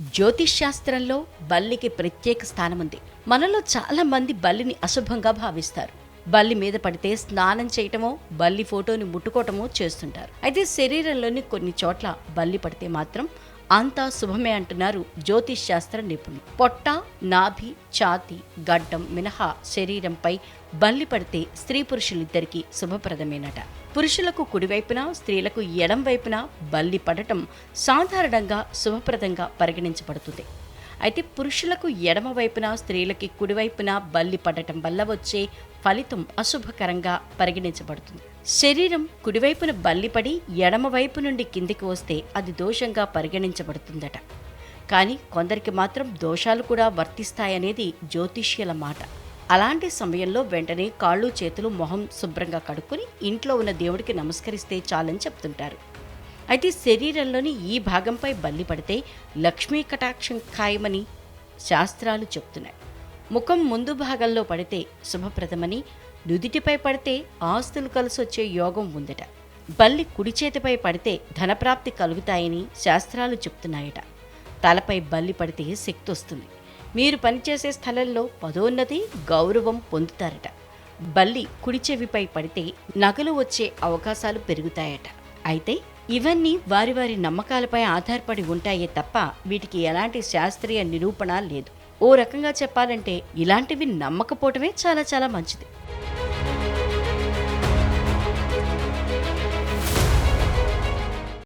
జ్యోతిష్ శాస్త్రంలో బల్లికి ప్రత్యేక స్థానం ఉంది మనలో చాలా మంది బల్లిని అశుభంగా భావిస్తారు. బల్లి మీద పడితే స్నానం చేయటమో బల్లి ఫోటోని ముట్టుకోవటమో చేస్తుంటారు. అయితే శరీరంలోని కొన్ని చోట్ల బల్లి పడితే మాత్రం అంతా శుభమే అంటున్నారు జ్యోతిష్ శాస్త్ర నిపుణులు. పొట్ట నాభి ఛాతి గడ్డం మినహా శరీరంపై బల్లి పడితే స్త్రీ పురుషులిద్దరికీ శుభప్రదమేనట. పురుషులకు కుడివైపున స్త్రీలకు ఎడం వైపున బల్లి పడటం సాధారణంగా శుభప్రదంగా పరిగణించబడుతుంది. అయితే పురుషులకు ఎడమ వైపున స్త్రీలకి కుడివైపున బల్లి పడటం వల్ల వచ్చే ఫలితం అశుభకరంగా పరిగణించబడుతుంది. శరీరం కుడివైపున బల్లిపడి ఎడమ వైపు నుండి కిందికి వస్తే అది దోషంగా పరిగణించబడుతుందట. కానీ కొందరికి మాత్రం దోషాలు కూడా వర్తిస్తాయనేది జ్యోతిష్యుల మాట. అలాంటి సమయంలో వెంటనే కాళ్ళు చేతులు మొహం శుభ్రంగా కడుక్కుని ఇంట్లో ఉన్న దేవుడికి నమస్కరిస్తే చాలని చెప్తుంటారు. అయితే శరీరంలోని ఈ భాగంపై బల్లి పడితే లక్ష్మీ కటాక్షం ఖాయమని శాస్త్రాలు చెప్తున్నాయి. ముఖం ముందు భాగంలో పడితే శుభప్రదమని నుదిటిపై పడితే ఆస్తులు కలిసొచ్చే యోగం ఉందట. బల్లి కుడి చేతిపై పడితే ధనప్రాప్తి కలుగుతాయని శాస్త్రాలు చెప్తున్నాయట. తలపై బల్లి పడితే శక్తి వస్తుంది మీరు పనిచేసే స్థలంలో పదోన్నతి గౌరవం పొందుతారట. బల్లి కుడి చెవిపై పడితే నగలు వచ్చే అవకాశాలు పెరుగుతాయట. అయితే ఇవన్నీ వారి వారి నమ్మకాలపై ఆధారపడి ఉంటాయే తప్ప వీటికి ఎలాంటి శాస్త్రీయ నిరూపణ లేదు. ఓ రకంగా చెప్పాలంటే ఇలాంటివి నమ్మకపోవటమే చాలా చాలా మంచిది.